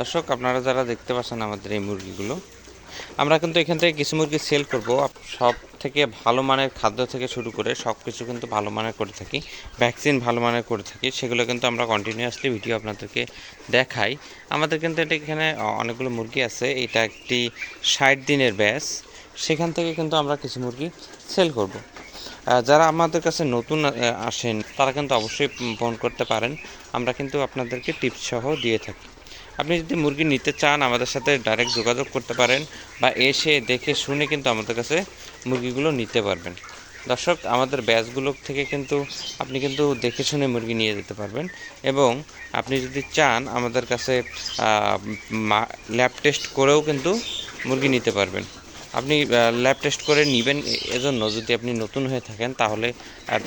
দর্শক, আপনারা যারা দেখতে পাচ্ছেন আমাদের এই মুরগিগুলো, আমরা কিন্তু এখান থেকে কিছু মুরগি সেল করব। সব থেকে ভালো মানের খাদ্য থেকে শুরু করে সব কিছু কিন্তু ভালো মানের করে থাকি ভ্যাকসিন ভালো মানের করে থাকি, সেগুলো কিন্তু আমরা কন্টিনিউয়াসলি ভিডিও আপনাদেরকে দেখাই। আমাদের কিন্তু এটা এখানে অনেকগুলো মুরগি আছে। এটা একটি ষাট দিনের ব্যাস সেখান থেকে কিন্তু আমরা কিছু মুরগি সেল করব। যারা আমাদের কাছে নতুন আসেন, তারা কিন্তু অবশ্যই ফোন করতে পারেন। আমরা কিন্তু আপনাদেরকে টিপস সহ দিয়ে থাকি। আপনি যদি মুরগি নিতে চান, আমাদের সাথে ডাইরেক্ট যোগাযোগ করতে পারেন বা এসে দেখে শুনে কিন্তু আমাদের কাছে মুরগিগুলো নিতে পারবেন। দর্শক, আমাদের ব্যাচগুলো থেকে কিন্তু আপনি কিন্তু দেখে শুনে মুরগি নিয়ে যেতে পারবেন এবং আপনি যদি চান, আমাদের কাছে ল্যাব টেস্ট করেও কিন্তু মুরগি নিতে পারবেন। আপনি ল্যাব টেস্ট করে নেবেন এজন্য যদি আপনি নতুন হয়ে থাকেন, তাহলে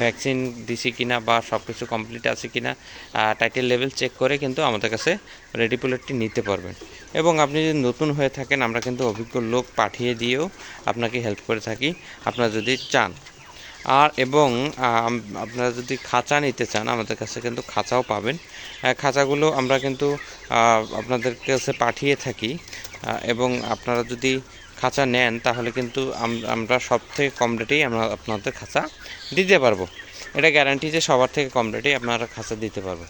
ভ্যাকসিন দিছি কিনা বা সব কিছু কমপ্লিট আছে কিনা টাইটেল লেভেল চেক করে কিন্তু আমাদের কাছে রেডি পুলেটটি নিতে পারবেন। এবং আপনি যদি নতুন হয়ে থাকেন, আমরা কিন্তু অভিজ্ঞ লোক পাঠিয়ে দিয়েও আপনাকে হেল্প করে থাকি। আপনারা যদি চান আর এবং আপনারা যদি খাঁচা নিতে চান, আমাদের কাছে কিন্তু খাঁচাও পাবেন। খাঁচাগুলো আমরা কিন্তু আপনাদের কাছে পাঠিয়ে থাকি। এবং আপনারা যদি খাঁচা নেন, তাহলে কিন্তু আমরা সব থেকে কম রেটেই আমরা আপনাদের খাঁচা দিতে পারব। এটা গ্যারান্টি যে সবার থেকে কম রেটেই আপনারা খাঁচা দিতে পারব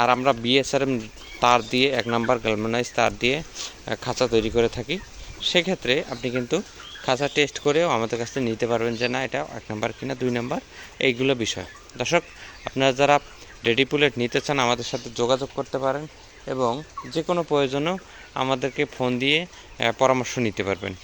আর আমরা বিএসআরএম তার দিয়ে, এক নাম্বার গ্যালমানাইজ তার দিয়ে খাঁচা তৈরি করে থাকি। সেক্ষেত্রে আপনি কিন্তু খাঁচা টেস্ট করেও আমাদের কাছ থেকে নিতে পারবেন যে না, এটা এক নাম্বার কিনা, দুই নাম্বার, এইগুলো বিষয়। দর্শক, আপনারা যারা রেডি পুলেট নিতে চান, আমাদের সাথে যোগাযোগ করতে পারেন এবং যে কোনো প্রয়োজনেও আমাদেরকে ফোন দিয়ে পরামর্শ নিতে পারবেন।